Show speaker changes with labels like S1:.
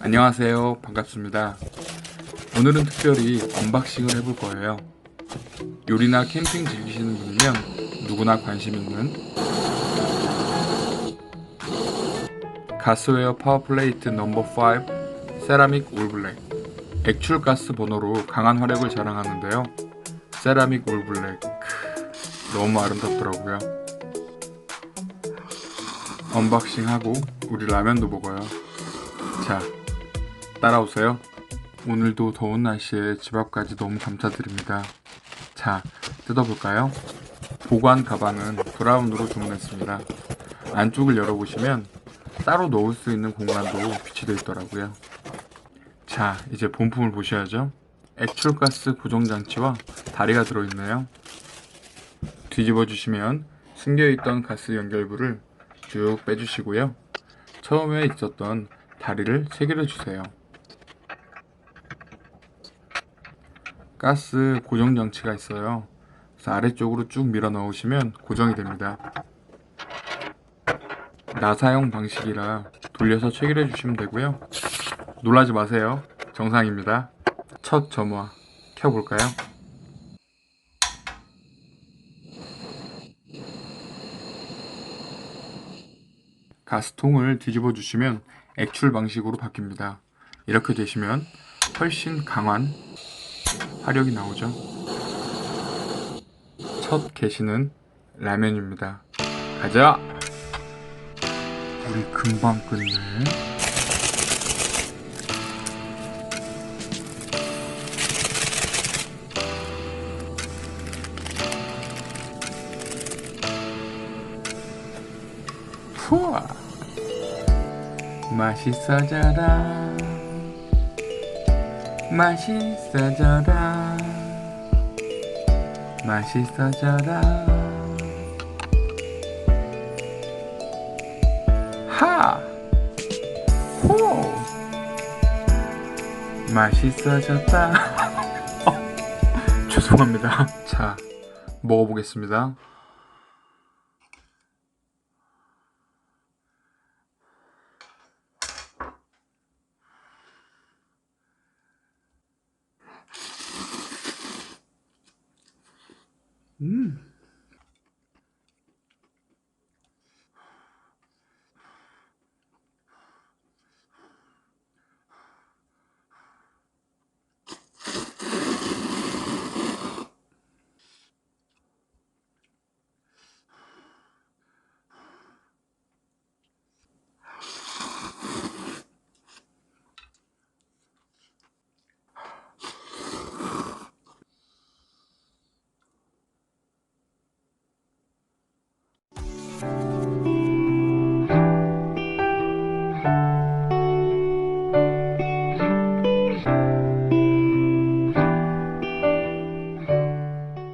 S1: 안녕하세요. 반갑습니다. 오늘은 특별히 언박싱을 해볼 거예요. 요리나 캠핑 즐기시는 분이면 누구나 관심 있는 가스웨어 파워플레이트 넘버 5 세라믹 올블랙 액출 가스 번호로 강한 화력을 자랑하는데요. 세라믹 올블랙 크, 너무 아름답더라고요. 언박싱하고 우리 라면도 먹어요. 자, 따라오세요. 오늘도 더운 날씨에 집 앞까지 너무 감사드립니다. 자, 뜯어볼까요? 보관 가방은 브라운으로 주문했습니다. 안쪽을 열어보시면 따로 넣을 수 있는 공간도 비치되어 있더라고요. 자, 이제 본품을 보셔야죠. 액출가스 고정장치와 다리가 들어있네요. 뒤집어 주시면 숨겨있던 가스 연결부를 쭉 빼주시고요. 처음에 있었던 다리를 체결해 주세요. 가스 고정 장치가 있어요. 그래서 아래쪽으로 쭉 밀어 넣으시면 고정이 됩니다. 나사용 방식이라 돌려서 체결해 주시면 되고요. 놀라지 마세요. 정상입니다. 첫 점화 켜볼까요? 가스통을 뒤집어 주시면 액출 방식으로 바뀝니다. 이렇게 되시면 훨씬 강한 화력이 나오죠. 첫 게시는 라면입니다. 가자! 우리 금방 끝내. 후아! 맛있어져라 맛있어져라. 맛있어져라. 하! 호! 맛있어졌다. 어, 죄송합니다. 자 먹어보겠습니다 음. Bye.